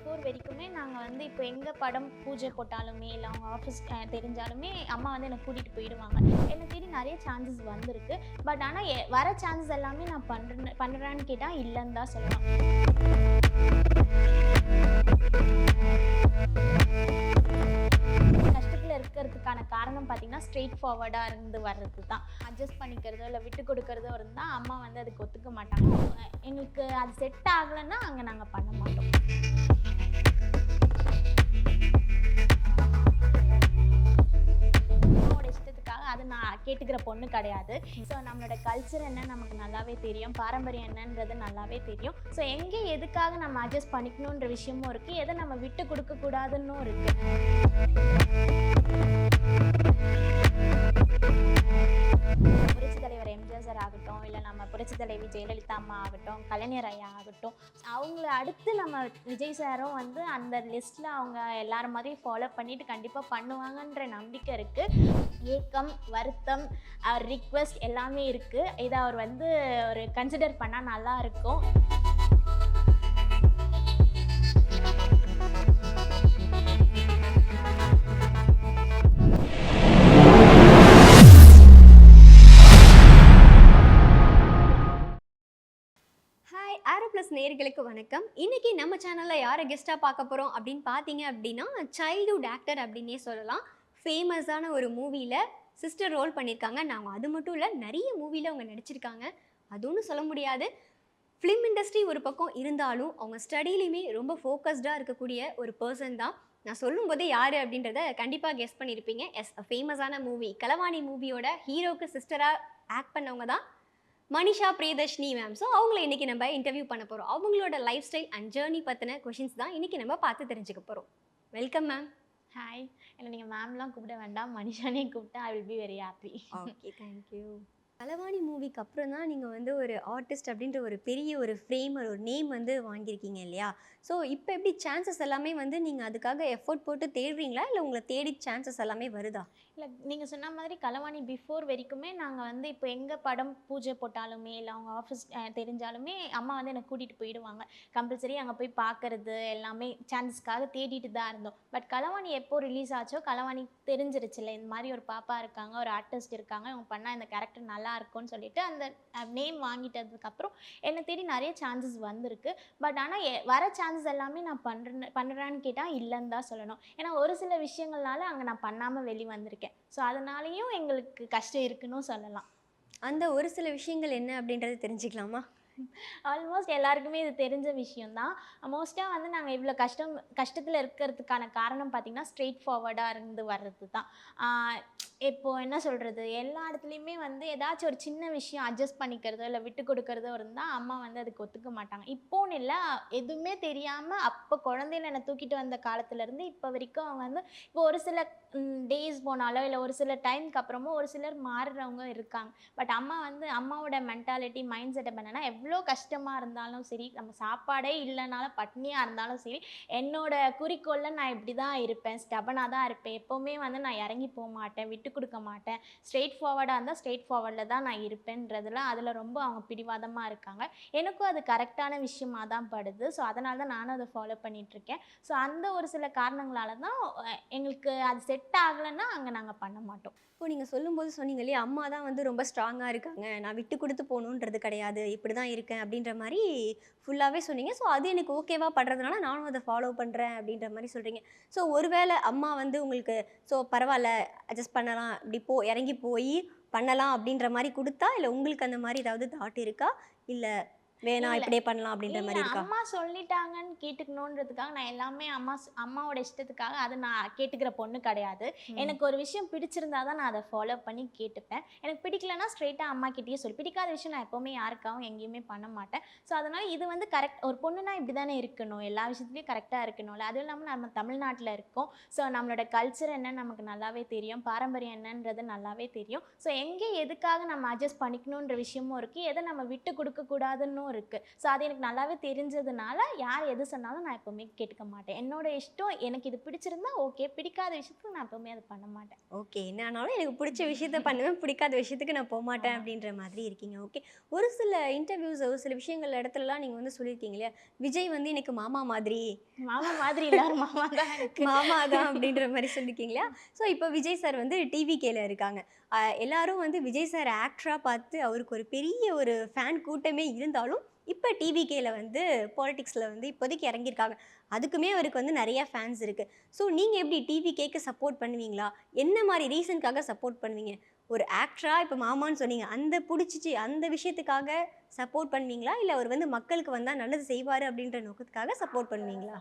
Before வரைக்குமே நாங்கள் வந்து இப்போ எங்கே படம் பூஜை போட்டாலுமே இல்லை அவங்க ஆஃபீஸ் தெரிஞ்சாலுமே அம்மா வந்து என்னை கூட்டிகிட்டு போயிடுவாங்க. என்னை தேடி நிறைய சான்சஸ் வந்திருக்கு. பட் ஆனால் வர சான்சஸ் எல்லாமே நான் பண்ணுறேன் பண்ணுறேன்னு கேட்டால் இல்லைன்னு தான் சொல்லலாம் இருக்கிறதுக்கான காரணம் பார்த்தீங்கன்னா ஸ்ட்ரெயிட் ஃபார்வர்டாக இருந்து வர்றது தான் அட்ஜஸ்ட் பண்ணிக்கிறதோ இல்லை விட்டு கொடுக்கறதோ இருந்தால் அம்மா வந்து அதுக்கு ஒத்துக்க மாட்டாங்க. எங்களுக்கு அது செட் ஆகலைன்னா அங்கே நாங்கள் பண்ண மாட்டோம். இஷ்டத்துக்காக அது நான் கேட்டுக்கிற பொண்ணு கிடையாது. ஸோ நம்மளோட கல்ச்சர் என்ன நமக்கு நல்லாவே தெரியும். பாரம்பரியம் என்னன்றது நல்லாவே தெரியும். ஸோ எங்கே எதுக்காக நம்ம அட்ஜஸ்ட் பண்ணிக்கணுன்ற விஷயமும் இருக்குது எதை நம்ம விட்டு கொடுக்கக்கூடாதுன்னும் இருக்குது தலைவர் சார் ஆகட்டும் இல்லை நம்ம புரட்சி தலைவி ஜெயலலிதா அம்மா ஆகட்டும் கலைஞர் ஐயா ஆகட்டும் அவங்கள அடுத்து நம்ம விஜய் சாரும் வந்து அந்த லிஸ்ட்டில் அவங்க எல்லாரும் மாதிரியும் ஃபாலோ பண்ணிட்டு கண்டிப்பாக பண்ணுவாங்கன்ற நம்பிக்கை இருக்குது ஏக்கம் வருத்தம் அவர் ரிக்வெஸ்ட் எல்லாமே இருக்குது இதை அவர் வந்து ஒரு கன்சிடர் பண்ணால் நல்லா ப்ளஸ் வணக்கம். இன்னைக்கு நம்ம சேனலில் யாரை கெஸ்ட்டாக பார்க்க போகிறோம் அப்படின்னு பார்த்தீங்க அப்படின்னா சைல்டுஹுட் ஆக்டர் அப்படின்னே சொல்லலாம். ஃபேமஸான ஒரு மூவியில் சிஸ்டர் ரோல் பண்ணியிருக்காங்க நாங்கள் அது மட்டும் இல்லை நிறைய மூவியில் அவங்க நடிச்சிருக்காங்க. அதுவும் சொல்ல முடியாது. ஃபிலிம் இண்டஸ்ட்ரி ஒரு பக்கம் இருந்தாலும் அவங்க ஸ்டடிலையுமே ரொம்ப ஃபோக்கஸ்டாக இருக்கக்கூடிய ஒரு பர்சன் தான். நான் சொல்லும்போதே யார் அப்படின்றத கண்டிப்பாக கெஸ் பண்ணியிருப்பீங்க எஸ் ஃபேமஸான மூவி கலவாணி மூவியோட ஹீரோக்கு சிஸ்டராக ஆக்ட் பண்ணவங்க தான் மனிஷா பிரியதர்ஷினி மேம் ஸோ அவங்கள இன்னைக்கு நம்ம இன்டர்வியூ பண்ண போகிறோம் அவங்களோட லைஃப் ஸ்டைல் அண்ட் ஜேர்னி பற்றின கொஷின்ஸ் தான் இன்னைக்கு நம்ம பார்த்து தெரிஞ்சுக்க போகிறோம் வெல்கம் மேம் ஹாய் என்னை நீங்கள் மேம்லாம் கூப்பிட வேண்டாம். மனுஷானே கூப்பிட்டா I will be very happy okay thank you Kalavani மூவிக்கு அப்புறம் தான் நீங்கள் வந்து ஒரு ஆர்டிஸ்ட் அப்படின்ற ஒரு பெரிய ஒரு ஃப்ரேம் ஒரு நேம் வந்து வாங்கியிருக்கீங்க இல்லையா? ஸோ இப்போ எப்படி சான்சஸ் எல்லாமே வந்து நீங்கள் அதுக்காக எஃபோர்ட் போட்டு தேடுறீங்களா? இல்லை உங்களை தேடி சான்சஸ் எல்லாமே வருதா? இல்லை நீங்கள் சொன்ன மாதிரி கலவாணி பிஃபோர் வரைக்குமே நாங்கள் வந்து இப்போ எங்கே படம் பூஜை போட்டாலுமே இல்லை அவங்க ஆஃபீஸ் தெரிஞ்சாலுமே அம்மா வந்து என்னை கூட்டிகிட்டு போயிடுவாங்க. கம்பல்சரி அங்கே போய் பார்க்கறது எல்லாமே சான்ஸஸ்க்காக தேடிட்டு தான் இருந்தோம். பட் கலவாணி எப்போ ரிலீஸ் ஆச்சோ கலவாணி தெரிஞ்சிருச்சுல இந்த மாதிரி ஒரு பாப்பா இருக்காங்க ஒரு ஆர்டிஸ்ட் இருக்காங்க இவங்க பண்ணால் இந்த கேரக்டர் நல்லா இருக்கும்னு சொல்லிட்டு அந்த நேம் வாங்கிட்டதுக்கப்புறம் என்னை தேடி நிறைய சான்சஸ் வந்திருக்கு. பட் ஆனால் வர சான்சஸ் எல்லாமே நான் பண்ணுறேன் பண்ணுறேன்னு கேட்டால் இல்லைன்னு தான் சொல்லணும். ஏன்னா ஒரு சில விஷயங்கள்னால அங்கே நான் பண்ணாமல் வெளி வந்திருக்கேன் ஸோ அதனாலேயும் எங்களுக்கு கஷ்டம் இருக்குன்னு சொல்லலாம். அந்த ஒரு சில விஷயங்கள் என்ன அப்படின்றத தெரிஞ்சுக்கலாமா? ஆல்மோஸ்ட் எல்லாருக்குமே இது தெரிஞ்ச விஷயம்தான். மோஸ்ட்டாக வந்து நாங்கள் இவ்வளோ கஷ்டம் கஷ்டத்தில் இருக்கிறதுக்கான காரணம் பார்த்திங்கன்னா ஸ்ட்ரெயிட் ஃபார்வர்டாக இருந்து வர்றது தான் இப்போது இப்போ என்ன சொல்கிறது எல்லா இடத்துலையுமே வந்து ஏதாச்சும் ஒரு சின்ன விஷயம் அட்ஜஸ்ட் பண்ணிக்கிறதோ இல்லை விட்டு கொடுக்கறதோ இருந்தால் அம்மா வந்து அதுக்கு ஒத்துக்க மாட்டாங்க. இப்போன்னு இல்லை எதுவுமே தெரியாமல் அப்போ குழந்தையில என்னை தூக்கிட்டு வந்த காலத்துலேருந்து இப்போ வரைக்கும் அவங்க வந்து இப்போ ஒரு சில டேஸ் போனாலோ இல்லை ஒரு சில டைம்க்கு அப்புறமோ ஒரு சிலர் மாறுறவங்க இருக்காங்க. பட் அம்மா வந்து அம்மாவோட மென்டாலிட்டி மைண்ட் செட்டப் என்னன்னா எவ்வளோ கஷ்டமாக இருந்தாலும் சரி நம்ம சாப்பாடே இல்லைனாலும் பட்னியாக இருந்தாலும் சரி என்னோட குறிக்கோளில் நான் இப்படி தான் இருப்பேன். ஸ்டபனாக தான் இருப்பேன். எப்போவுமே வந்து நான் இறங்கி போக மாட்டேன் விட்டு கொடுக்க மாட்டேன். ஸ்ட்ரெயிட் ஃபார்வர்டாக இருந்தால் ஸ்ட்ரெயிட் ஃபார்வர்டில் தான் நான் இருப்பேன்றதுல அதில் ரொம்ப அவங்க பிடிவாதமாக இருக்காங்க. எனக்கும் அது கரெக்டான விஷயமா தான் படுது. ஸோ அதனால தான் நானும் அதை ஃபாலோ பண்ணிகிட்ருக்கேன் ஸோ அந்த ஒரு சில காரணங்களால தான் எங்களுக்கு அது செட் ஆகலைன்னா அங்கே நாங்கள் பண்ண மாட்டோம். இப்போ நீங்கள் சொல்லும்போது சொன்னீங்க இல்லையா அம்மா தான் வந்து ரொம்ப ஸ்ட்ராங்காக இருக்காங்க. நான் விட்டு கொடுத்து போகணுன்றது கிடையாது. இப்படி தான் இருக்கேன் அப்படின்ற மாதிரி ஃபுல்லாகவே சொன்னீங்க. ஸோ அது எனக்கு ஓகேவா படுறதுனால நானும் அதை ஃபாலோ பண்ணுறேன் அப்படின்ற மாதிரி சொல்கிறீங்க ஸோ ஒருவேளை அம்மா வந்து உங்களுக்கு ஸோ பரவாயில்ல அட்ஜஸ்ட் பண்ணலாம் இப்படி போ இறங்கி போய் பண்ணலாம் அப்படின்ற மாதிரி கொடுத்தா? இல்லை உங்களுக்கு அந்த மாதிரி ஏதாவது தாட் இருக்கா? இல்லை வேணாம். இப்படியே பண்ணலாம் அப்படின்ற மாதிரி இருக்கா? அம்மா சொல்லிட்டாங்கன்னு கேட்டுக்கணுன்றதுக்காக நான் எல்லாமே அம்மா அம்மாவோட இஷ்டத்துக்காக அதை நான் கேட்டுக்கிற பொண்ணு கிடையாது. எனக்கு ஒரு விஷயம் பிடிச்சிருந்தா தான் நான் அதை ஃபாலோ பண்ணி கேட்டுப்பேன். எனக்கு பிடிக்கலனா ஸ்ட்ரெயிட்டாக அம்மா கிட்டேயே சொல்லி. பிடிக்காத விஷயம் நான் எப்போவுமே யாருக்காகவும் எங்கேயுமே பண்ண மாட்டேன். ஸோ அதனால் இது வந்து கரெக்ட் ஒரு பொண்ணுனா இப்படி தானே இருக்கணும். எல்லா விஷயத்துலையும் கரெக்டாக இருக்கணும்ல. அதுவும் இல்லாமல் நம்ம தமிழ்நாட்டில் இருக்கோம். ஸோ நம்மளோட கல்ச்சர் என்னன்னு நமக்கு நல்லாவே தெரியும். பாரம்பரியம் என்னன்றது நல்லாவே தெரியும். ஸோ எங்கே எதுக்காக நம்ம அட்ஜஸ்ட் பண்ணிக்கணுன்ற விஷயமும் இருக்குது எதை நம்ம விட்டு கொடுக்கக்கூடாதுன்னு விஷயம் இருக்குது ஸோ அது எனக்கு நல்லாவே தெரிஞ்சதுனால யார் எது சொன்னாலும் நான் எப்போவுமே கேட்டுக்க மாட்டேன். என்னோட இஷ்டம் எனக்கு இது பிடிச்சிருந்தா ஓகே பிடிக்காத விஷயத்துக்கு நான் எப்போவுமே அதை பண்ண மாட்டேன். ஓகே என்ன ஆனாலும் எனக்கு பிடிச்ச விஷயத்த பண்ணுவேன். பிடிக்காத விஷயத்துக்கு நான் போக மாட்டேன். அப்படின்ற மாதிரி இருக்கீங்க. ஓகே ஒரு சில இன்டர்வியூஸ் ஒரு சில விஷயங்கள் இடத்துலலாம் நீங்கள் வந்து சொல்லியிருக்கீங்க இல்லையா? விஜய் வந்து எனக்கு மாமா மாதிரி. மாமா மாதிரி எல்லாரும் மாமா தான் மாமா தான் அப்படின்ற மாதிரி சொல்லியிருக்கீங்க இல்லையா? ஸோ இப்போ விஜய் சார் வந்து டிவி கேல இருக்காங்க. எல்லாரும் வந்து விஜய் சார் ஆக்டராக பார்த்து அவருக்கு ஒரு பெரிய ஒரு ஃபேன் கூட்டமே இருந்தாலும் இப்போ டிவிகேயில் வந்து பாலிடிக்ஸில் வந்து இப்போதைக்கு இறங்கியிருக்காங்க. அதுக்குமே அவருக்கு வந்து நிறையா ஃபேன்ஸ் இருக்குது ஸோ நீங்கள் எப்படி டிவிகேக்கு சப்போர்ட் பண்ணுவீங்களா? என்ன மாதிரி ரீசனுக்காக சப்போர்ட் பண்ணுவீங்க? ஒரு ஆக்டராக இப்போ மாமான்னு சொன்னீங்க. அந்த பிடிச்சிச்சு அந்த விஷயத்துக்காக சப்போர்ட் பண்ணுவீங்களா? இல்லை அவர் வந்து மக்களுக்கு வந்தால் நல்லது செய்வார் அப்படின்ற நோக்கத்துக்காக சப்போர்ட் பண்ணுவீங்களா?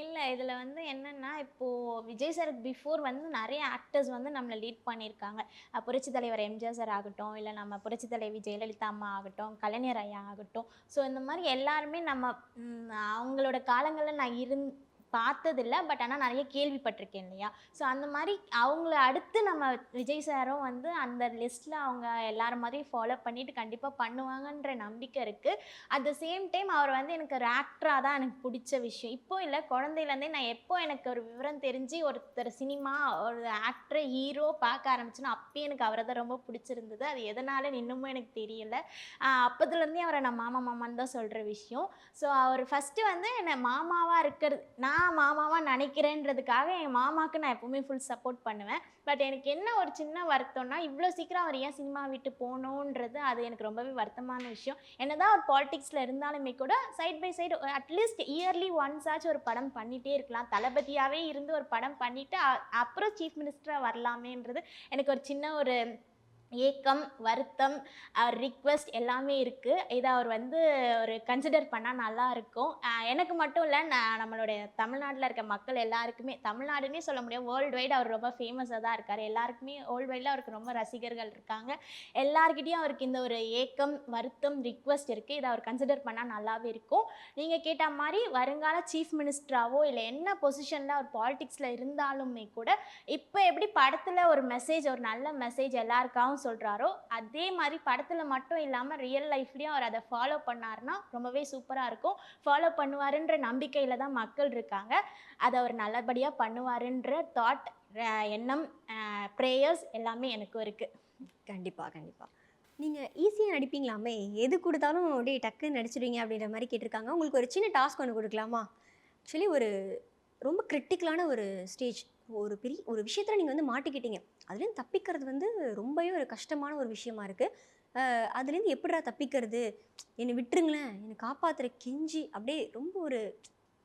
இல்லை இதில் வந்து என்னென்னா இப்போது விஜய் சாருக்கு பிஃபோர் வந்து நிறைய ஆக்டர்ஸ் வந்து நம்மளை லீட் பண்ணியிருக்காங்க. புரட்சி தலைவர் எம்ஜிஆர் சார் ஆகட்டும் இல்லை நம்ம புரட்சி தலைவி ஜெயலலிதா அம்மா ஆகட்டும் கலைஞர் ஐயா ஆகட்டும். ஸோ இந்த மாதிரி எல்லாருமே நம்ம அவங்களோட காலங்களில் நான் இருந் பார்த்ததில்ல பட் ஆனால் நிறைய கேள்விப்பட்டிருக்கேன் இல்லையா? ஸோ அந்த மாதிரி அவங்கள அடுத்து நம்ம விஜய் சாரும் வந்து அந்த லிஸ்ட்டில் அவங்க எல்லாரும் மாதிரியும் ஃபாலோ பண்ணிட்டு கண்டிப்பாக பண்ணுவாங்கன்ற நம்பிக்கை இருக்குது அட் த சேம் டைம் அவர் வந்து எனக்கு ஒரு ஆக்டராக தான் எனக்கு பிடிச்ச விஷயம். இப்போ இல்லை குழந்தையிலேருந்தே நான் எப்போ எனக்கு ஒரு விவரம் தெரிஞ்சு ஒருத்தர் சினிமா ஒரு ஆக்டர் ஹீரோ பார்க்க ஆரம்பிச்சுன்னா அப்பயே எனக்கு அவரை தான் ரொம்ப பிடிச்சிருந்தது. அது எதனால இன்னமும் எனக்கு தெரியல. அப்போதுலேருந்தே அவரை நான் மாமா மாமான்னு தான் சொல்கிற விஷயம். ஸோ அவர் ஃபஸ்ட்டு வந்து என்னை மாமாவாக இருக்கிறது நான் மாமாவாக நினைக்கிறேன்றதுக்காக என் மாமாவுக்கு நான் எப்போவுமே ஃபுல் சப்போர்ட் பண்ணுவேன். பட் எனக்கு என்ன ஒரு சின்ன வருத்தம்னா இவ்வளோ சீக்கிரம் அவர் ஏன் சினிமா விட்டு போகணுன்றது அது எனக்கு ரொம்பவே வருத்தமான விஷயம். என்னதான் ஒரு பாலிடிக்ஸில் இருந்தாலுமே கூட side by side at least yearly once ஆச்சும் ஒரு படம் பண்ணிகிட்டே இருக்கலாம். தளபதியாகவே இருந்து ஒரு படம் பண்ணிவிட்டு அப்புறம் சீஃப் மினிஸ்டராக வரலாமேன்றது எனக்கு ஒரு சின்ன ஒரு ஏக்கம் வருத்தம் ரிக்வெஸ்ட் எல்லாமே இருக்குது இதை அவர் வந்து ஒரு கன்சிடர் பண்ணால் நல்லா இருக்கும் எனக்கு மட்டும் இல்லை நான் நம்மளுடைய தமிழ்நாட்டில் இருக்க மக்கள் எல்லாருக்குமே தமிழ்நாடுன்னே சொல்ல முடியும் வேர்ல்டு வைடு அவர் ரொம்ப ஃபேமஸாக தான் இருக்கார். எல்லாருக்குமே வேர்ல்டு வைடில் அவருக்கு ரொம்ப ரசிகர்கள் இருக்காங்க. எல்லாருக்கிட்டேயும் அவருக்கு இந்த ஒரு ஏக்கம் வருத்தம் ரிக்வெஸ்ட் இருக்குது இதை அவர் கன்சிடர் பண்ணால் நல்லாவே இருக்கும். நீங்கள் கேட்ட மாதிரி வருங்கால சீஃப் மினிஸ்டராகவோ இல்லை என்ன பொசிஷனில் அவர் பாலிடிக்ஸில் இருந்தாலுமே கூட இப்போ எப்படி படத்தில் ஒரு மெசேஜ் ஒரு நல்ல மெசேஜ் எல்லாருக்காகவும் சொல்கிறாரோ அதே மாதிரி படத்தில் மட்டும் இல்லாமல் ரியல் லைஃப்லேயும் அவர் அதை ஃபாலோ பண்ணாருன்னா ரொம்பவே சூப்பராக இருக்கும். ஃபாலோ பண்ணுவாருன்ற நம்பிக்கையில் தான் மக்கள் இருக்காங்க. அதை அவர் நல்லபடியாக பண்ணுவாருன்ற தாட் எண்ணம் ப்ரேயர்ஸ் எல்லாமே எனக்கும் இருக்குது கண்டிப்பாக கண்டிப்பாக நீங்கள் ஈஸியாக நடிப்பீங்களாமே? எது கொடுத்தாலும் அப்படியே டக்குன்னு நடிச்சிடுவீங்க அப்படின்ற மாதிரி கேட்டிருக்காங்க. உங்களுக்கு ஒரு சின்ன டாஸ்க் ஒன்று கொடுக்கலாமா? ஆக்சுவலி ஒரு ரொம்ப கிரிட்டிக்கலான ஒரு ஸ்டேஜ் ஒரு பெரிய ஒரு விஷயத்தில் நீங்கள் வந்து மாட்டிக்கிட்டீங்க. அதுலேருந்து தப்பிக்கிறது வந்து ரொம்பவே ஒரு கஷ்டமான ஒரு விஷயமா இருக்குது அதுலேருந்து எப்படிடா தப்பிக்கிறது? என்னை விட்டுருங்களேன். என்னை காப்பாற்றுற கெஞ்சி அப்படியே ரொம்ப ஒரு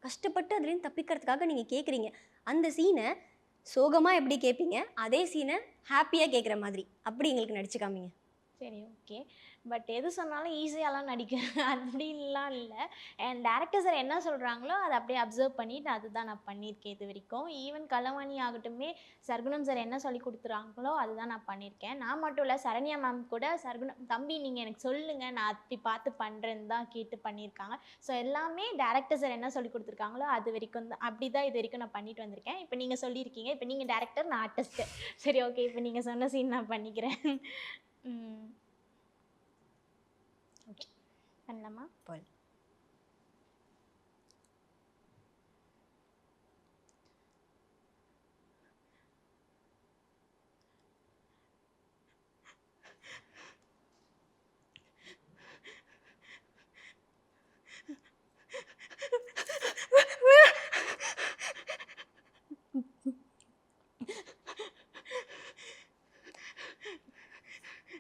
கஷ்டப்பட்டு அதுலேருந்து தப்பிக்கிறதுக்காக நீங்கள் கேட்குறீங்க அந்த சீனை சோகமாக எப்படி கேட்பீங்க அதே சீனை ஹாப்பியாக கேட்குற மாதிரி. அப்படி எங்களுக்கு நடிச்சு காமிங்க. சரி ஓகே பட் எது சொன்னாலும் ஈஸியாலாம் நடிக்கிறேன் அப்படின்லாம் இல்லை. அண்ட் டேரக்டர் சார் என்ன சொல்கிறாங்களோ அதை அப்படியே அப்சர்வ் பண்ணிட்டு அதுதான் நான் பண்ணியிருக்கேன் இது வரைக்கும். ஈவன் கலவாணி ஆகட்டுமே சர்குணம் சார் என்ன சொல்லி கொடுத்துறாங்களோ அதுதான் நான் பண்ணியிருக்கேன். நான் மட்டும் இல்லை சரண்யா மேம் கூட சர்குணம் தம்பி நீங்கள் எனக்கு சொல்லுங்கள் நான் அப்படி பார்த்து பண்ணுறேன்னு தான் கேட்டு பண்ணியிருக்காங்க. ஸோ எல்லாமே டேரக்டர் சார் என்ன சொல்லி கொடுத்துருக்காங்களோ அது வரைக்கும் தான் அப்படி தான் இது வரைக்கும் நான் பண்ணிட்டு வந்திருக்கேன். இப்போ நீங்கள் சொல்லியிருக்கீங்க இப்போ நீங்கள் டேரக்டர் நான் ஆர்டிஸ்ட்டு சரி ஓகே இப்போ நீங்கள் சொன்ன சீன் நான் பண்ணிக்கிறேன். ம். பண்ணலாமா போல்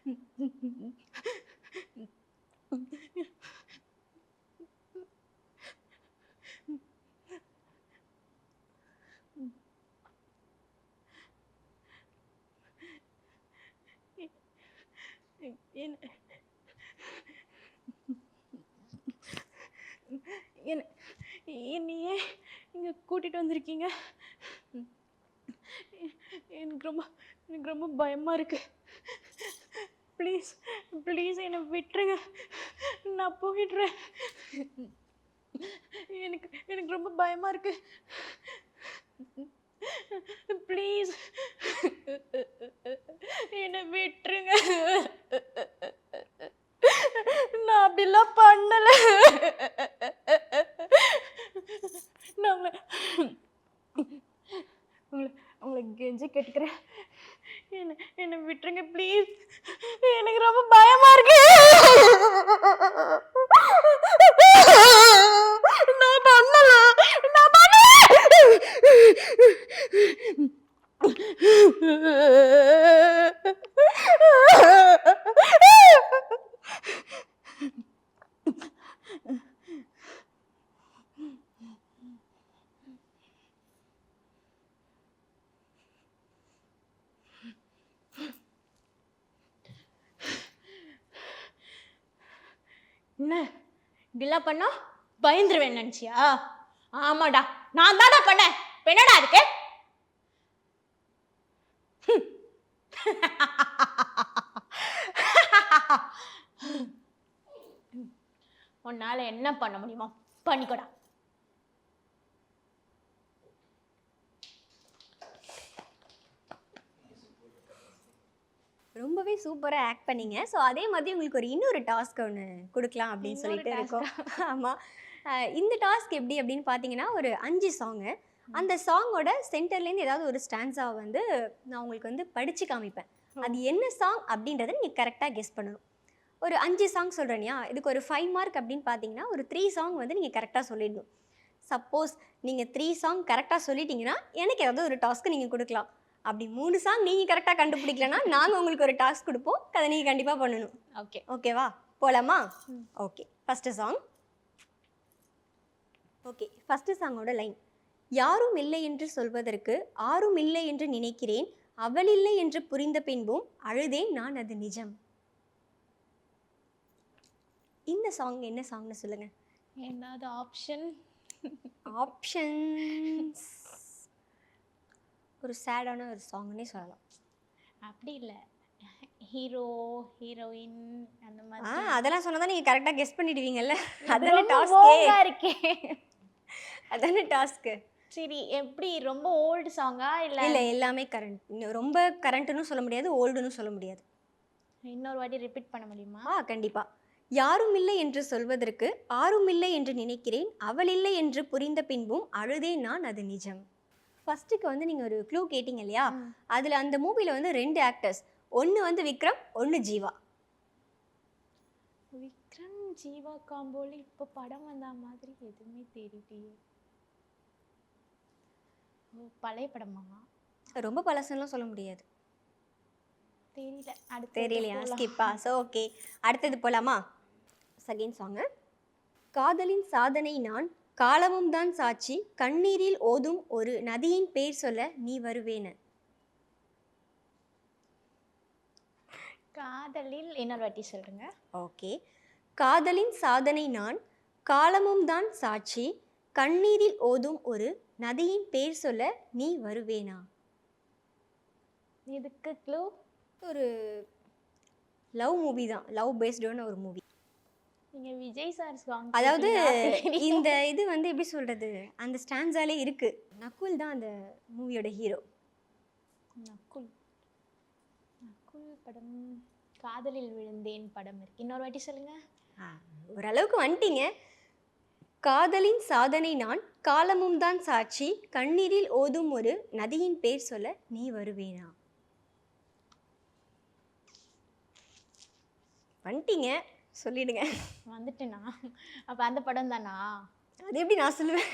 என்ன என்ன என்னையே இங்கே கூட்டிகிட்டு வந்திருக்கீங்க? எனக்கு ரொம்ப எனக்கு ரொம்ப பயமாக இருக்குது ப்ளீஸ் ப்ளீஸ் என்னை விட்டுருங்க. நான் போயிடுறேன். எனக்கு எனக்கு ரொம்ப பயமாக இருக்குது ப்ளீஸ் என்னை விட்டுருங்க. நான் அப்படிலாம் பண்ணலை. நான் உங்களை உங்களை உங்களை கெஞ்சி கேட்டுக்கிறேன். என்ன என்னை விட்டுருங்க ப்ளீஸ் எனக்கு ரொம்ப பயமா இருக்கு நான் பண்ணல நான் பண்ணல என்ன இப்படிலாம் பண்ணா பயந்துருவேன் நினச்சியா? ஆமாடா நான் தானே பண்ணேன். என்னடா இருக்கு. உன்னால என்ன பண்ண முடியுமோ பண்ணிக்கோடா. ரொம்பவே சூப்பராக ஆக்ட் பண்ணீங்க. ஸோ அதே மாதிரி உங்களுக்கு ஒரு இன்னொரு டாஸ்க் ஒன்று கொடுக்கலாம் அப்படின்னு சொல்லிட்டு இருக்கோம். ஆமாம் இந்த டாஸ்க் எப்படி அப்படின்னு பார்த்தீங்கன்னா ஒரு அஞ்சு சாங்கு அந்த சாங்கோட சென்டர்லேருந்து ஏதாவது ஒரு ஸ்டான்ஸா வந்து நான் உங்களுக்கு வந்து படித்து காமிப்பேன். அது என்ன சாங் அப்படின்றத நீங்கள் கரெக்டாக கெஸ் பண்ணணும். ஒரு அஞ்சு சாங் சொல்கிறேனியா இதுக்கு ஒரு ஃபைவ் மார்க் அப்படின்னு பார்த்தீங்கன்னா ஒரு த்ரீ சாங் வந்து நீங்கள் கரெக்டாக சொல்லிடணும். சப்போஸ் நீங்கள் த்ரீ சாங் கரெக்டாக சொல்லிட்டீங்கன்னா எனக்கு ஏதாவது ஒரு டாஸ்க்கு நீங்கள் கொடுக்கலாம். அப்படி மூணு சாங் நீங்கள் கரெக்டாக கண்டுபிடிக்கலனா நாங்கள் உங்களுக்கு ஒரு டாஸ்க் கொடுப்போம். அதை நீங்கள் கண்டிப்பாக பண்ணணும். ஓகே. ஓகேவா? போகலாமா. Okay. First song okay first சாங்கோட லைன் யாரும் இல்லை என்று சொல்வதற்கு ஆரும் இல்லை என்று நினைக்கிறேன். அவள் இல்லை என்று புரிந்த பின்பும் அழுதேன் நான் அது நிஜம். இந்த சாங் என்ன சாங்னு சொல்லுங்க. ஏதாவது ஆப்ஷன் ஆப்ஷன்ஸ் ஒரு சேடான ஒரு சாங்னே சொல்லலாம். அப்படி இல்லை. ஹீரோ ஹீரோயின் அந்த மாதிரி. அதெல்லாம் சொன்னா தான் நீங்கள் கரெக்டாக கெஸ் பண்ணிடுவீங்கல்ல. அதானே ரொம்ப டாஸ்க்கே vogue-ஆ இருக்கே. அதானே டாஸ்க்கு சரி எப்படி? ரொம்ப ஓல்டு சாங்கா இல்ல? இல்லை எல்லாமே கரண்ட் ரொம்ப கரண்ட்டுன்னு சொல்ல முடியாது ஓல்டுன்னு சொல்ல முடியாது. இன்னொரு வாட்டி ரிப்பீட் பண்ண முடியுமா? ஆ கண்டிப்பா. யாரும் இல்லை என்று சொல்வதற்கு ஆரும் இல்லை என்று நினைக்கிறேன் அவள் இல்லை என்று புரிந்த பின்பும் அழுதேன் நான் அது நிஜம். ஃபர்ஸ்ட்டுக்கு வந்து நீங்கள் ஒரு க்ளூ கேட்டிங்க இல்லையா. அதில் அந்த மூவியில் வந்து ரெண்டு ஆக்டர்ஸ் ஒன்று வந்து விக்ரம் ஒன்று ஜீவா. விக்ரம் ஜீவா காம்போல இப்போ படம் வந்த மாதிரி எதுவுமே ஓ பழைய படமா ரொம்ப பழசுலாம் சொல்ல முடியாது. தெரியல. அடுத்து தெரியலையா? ஸ்கிப்பா? So okay. அடுத்தது போலாமா? செகண்ட் சாங்கு காதலின் சாதனை நான் காலமும் தான் சாட்சி கண்ணீரில் ஓதும் ஒரு நதியின் பேர் சொல்ல நீ வருவேன காதலில் இன்னொரு வாட்டி சொல்லுங்க. ஓகே. காதலின் சாதனை நான் காலமும் தான் சாட்சி கண்ணீரில் ஓதும் ஒரு நதியின் பேர் சொல்ல நீ வருவேனா? இதுக்கு க்ளூ ஒரு லவ் மூவி தான். லவ் பேஸ்டான ஒரு மூவி நீங்க விஜய் சார் சாங் அதாவது இந்த இது வந்து எப்படி சொல்றது? அந்த ஸ்டான்ஸாலே இருக்கு. நக்குல் தான் அந்த மூவியோட ஹீரோ நக்குல் நக்குல் படம். காதலில் விழுந்தேன் படம் இருக்கு. இன்னொரு வாட்டி சொல்லுங்க. ஓரளவுக்கு வந்துட்டீங்க. காதலின் சாதனை நான் காலமும் தான் சாட்சி. கண்ணீரில் ஓதும் ஒரு நதியின் பேர் சொல்ல நீ வருவேனா? வந்துட்டீங்க. சொல்லிடுங்க. வந்துட்டேனா? அப்ப அந்த படம் தானா? அது எப்படி நான் சொல்லுவேன்?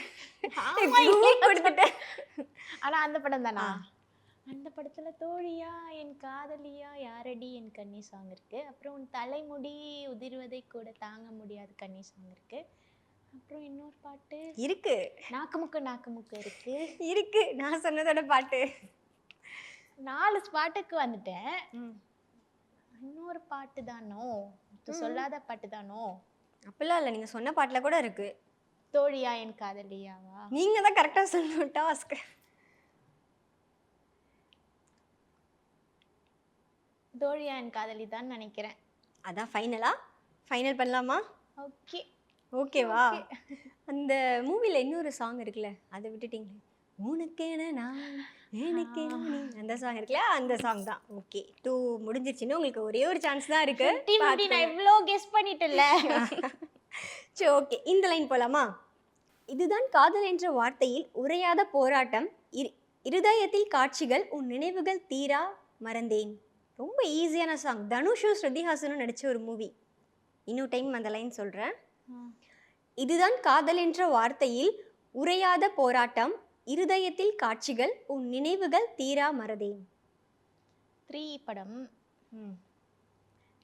கொடுத்துட்டேன். ஆனா அந்த படம் தானா? அந்த படத்துல தோழியா என் காதலியா யாரடி என் கண்ணி சாங் இருக்கு. அப்புறம் உன் தலைமுடி உதிர்வதை கூட தாங்க முடியாது கண்ணி சாங் இருக்கு. அப்புறம் இன்னொரு பாட்டு. இருக்கு. நாக்குமுக்கு நாக்குமுக்கு இருக்கு. இருக்கு. நான் சொன்னதோட பாட்டு. நாலு பாட்டுக்கு வந்துட்டேன். இன்னொரு பாட்டு தானோ? சொல்லாத பாட்டு தானோ? அப்படிலாம் இல்லை. நீங்கள் சொன்ன பாட்டில் கூட இருக்கு. தோழியா என் காதலியாவா? நீங்கள் தான் கரெக்டாக சொல்லணும் டாஸ்க் தோழியா என் காதலி தான் நினைக்கிறேன். அதான் ஃபைனலா ஃபைனல் பண்ணலாமா? ஓகே ஓகேவா அந்த மூவியில் இன்னொரு சாங் இருக்குல்ல அதை விட்டுட்டீங்களே. உனக்கென நான் எனக்கென நீ. அந்த சாங் இருக்குல்ல அந்த சாங் தான். ஓகே. டூ முடிஞ்சிருச்சுன்னு உங்களுக்கு ஒரே ஒரு சான்ஸ் தான் இருக்கு. நான் இவ்வளோ கெஸ் பண்ணிட்டேன்ல. சரி ஓகே. இந்த லைன் போலாமா? இதுதான் காதல் என்ற வார்த்தையில் உரையாத போராட்டம். இரு இருதயத்தில் காட்சிகள் உன் நினைவுகள் தீரா மறந்தேன். ரொம்ப ஈஸியான சாங் தனுஷும் ஸ்ருதிஹாசனும் நடித்த ஒரு மூவி இன்னொரு டைம் அந்த லைன் சொல்கிறேன் இதுதான் காதல் என்ற வார்த்தையில் உரையாத போராட்டம். இருதயத்தில் காட்சிகள் உன் நினைவுகள் தீரா மறந்தேன் த்ரீ படம்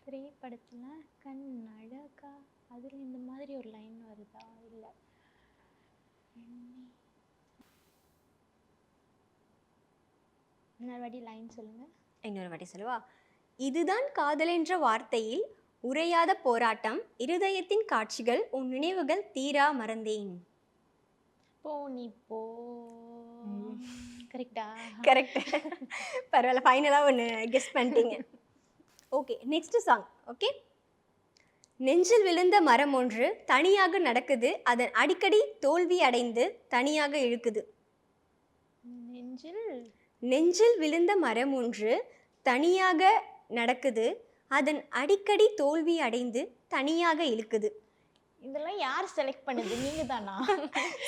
த்ரீ படத்துல கண் அழகா அதுல இந்த மாதிரி ஒரு லைன் வருதா? இல்ல. இன்னொரு வாட்டி லைன் சொல்லுங்க. இன்னொரு வாட்டி சொல்லுவா. இதுதான் காதல் என்ற வார்த்தையில் உரையாத போராட்டம் இருதயத்தின் காட்சிகள் உன் நினைவுகள் தீரா மறந்தேன். போ. நீ போ கரெக்டா கரெக்ட் பரவாயில்ல ஃபைனலாக ஒன்று கெஸ் பண்ணிட்டீங்க. ஓகே நெக்ஸ்ட் சாங் ஓகே நெஞ்சில் விழுந்த மரம் ஒன்று தனியாக நடக்குது அதன் அடிக்கடி தோல்வி அடைந்து தனியாக இழுக்குது. நெஞ்சில்? நெஞ்சில் விழுந்த மரம் ஒன்று தனியாக நடக்குது அதன் அடிக்கடி தோல்வி அடைந்து தனியாக இழுக்குது. இதெல்லாம் யார் செலக்ட் பண்ணது? நீங்க தானா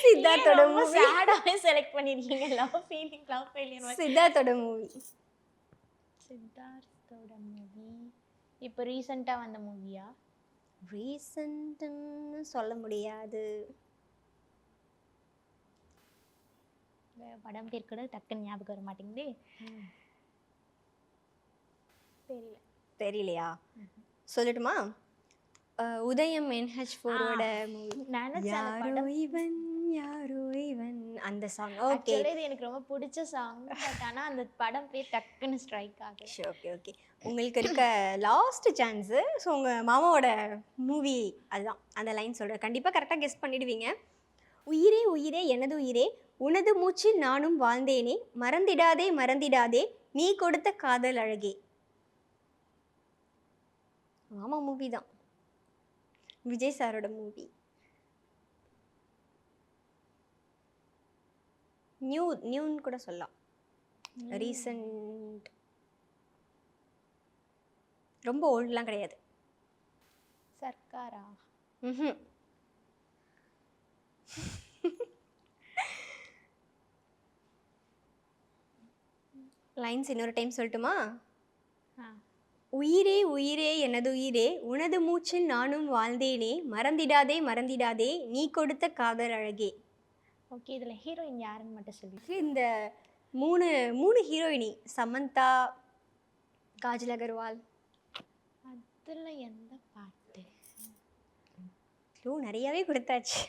சித்தார்த்தோட movie. சேடாவே செலக்ட் பண்ணிருக்கீங்க லவ் ஃபீலிங் லவ் ஃபெயிலியர் சித்தார்த்தோட மூவி சித்தார்த்தோட மூவி இப்போ ரீசெண்டாக வந்த மூவியா ரீசன்ட்னு சொல்ல முடியாது. படம் பேர் கூட டக்குன்னு ஞாபகம் வர மாட்டேங்குது. தெரியல. தெரியலையா? சொல்லட்டுமா? உதயம் என்ஹெச் ஃபோரோட யாரோ இவன் யாரோ இவன். அந்த சாங் ஓகே இது எனக்கு ரொம்ப பிடிச்ச சாங் பட் ஆனா அந்த படம் பேர் டக்குன்னு ஸ்ட்ரைக் ஆகுது ஓகே ஓகே உங்களுக்கு இருக்க லாஸ்ட் சான்ஸு ஸோ உங்கள் மாமாவோட மூவி அதுதான். அந்த லைன் சொல்கிறேன் கண்டிப்பாக கரெக்டாக கெஸ் பண்ணிடுவீங்க. உயிரே உயிரே எனது உயிரே உனது மூச்சில் நானும் வாழ்ந்தேனே. மறந்திடாதே மறந்திடாதே. நீ கொடுத்த காதல் அழகே. மாமா மூவி தான். விஜய் சாரோட மூவி நியூ நியூன்னு கூட சொல்லலாம். ரீசன்ட் ரொம்ப ஓல்ட்லாம் கிடையாது. சர்க்காரா? ம்ஹும். லைன்ஸ் இன்னொரு டைம் சொல்லட்டுமா? ஆ. உயிரே உயிரே எனது உயிரே உனது மூச்சில் நானும் வாழ்ந்தேனே மறந்திடாதே மறந்திடாதே நீ கொடுத்த காதல் அழகே. ஓகே இதுல ஹீரோயின் யாருன்னு மட்டும் சொல்லி. இந்த மூணு மூணு ஹீரோயினி சமந்தா காஜல் அகர்வால். அதுல எந்த பாட்டு? க்ளூ நிறையாவே கொடுத்தாச்சு.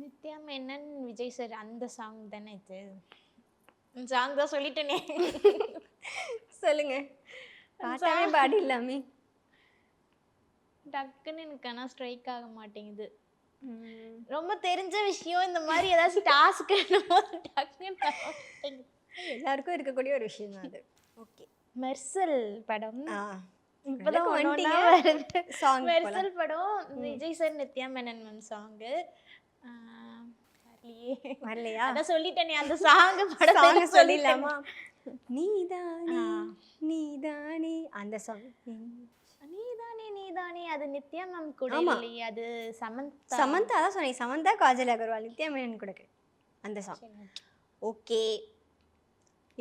நித்யா மேனன் விஜய் சார் அந்த சாங் தானே இது? சாங் தான் சொல்லிட்டேனே. சொல்லுங்க. பாட்டாவே பாடி இல்லாமே. டக்குன்னு எனக்கு ஆனால் ஸ்ட்ரைக் ஆக மாட்டேங்குது. ரொம்ப தெரிஞ்ச விஷயம் இந்த மாதிரி ஏதாச்சும் டாஸ்க் டக்குன்னு. எல்லாருக்கும் இருக்கக்கூடிய ஒரு விஷயம் தான் அது. ஓகே மெர்சல் படம். இப்பதான். வருது. Song மெர்சல் படம் Vijay sir Nithya Menon ma'am song வரலையா? அதான் சொல்லிட்டேனே அந்த சாங் சாங் சொல்லிடலாமா? நீதானே நீதானே அந்த சாங் நீதானே நீதானே அது நித்யா மேம் கூட. இல்லையே அது சமந்தா. சமந்தா தான் சொன்னேன். சமந்தா காஜல் அகர்வால் நித்யா மேனன் கூட. அந்த சாங். ஓகே.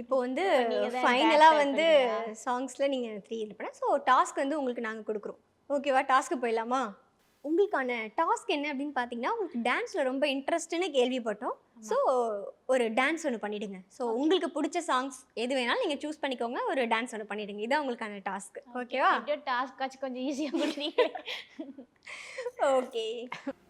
இப்போ வந்து நீங்க ஃபைனலாக வந்து? சாங்ஸில் நீங்கள் த்ரீ இது பண்ண ஸோ டாஸ்க் வந்து உங்களுக்கு நாங்கள் கொடுக்குறோம். ஓகேவா டாஸ்க்கு போயிடலாமா? உங்களுக்கான டாஸ்க் என்ன அப்படின்னு பார்த்தீங்கன்னா உங்களுக்கு டான்ஸில் ரொம்ப இன்ட்ரெஸ்ட்னு கேள்விப்பட்டோம். ஸோ ஒரு டான்ஸ் ஒன்று பண்ணிடுங்க. ஸோ உங்களுக்கு பிடிச்ச சாங்ஸ் எது வேணாலும் நீங்கள் சூஸ் பண்ணிக்கோங்க. ஒரு டான்ஸ் ஒன்று பண்ணிடுங்க. இதான் உங்களுக்கான டாஸ்க் ஓகேவா டாஸ்க் ஆச்சு கொஞ்சம் ஈஸியாக ஓகே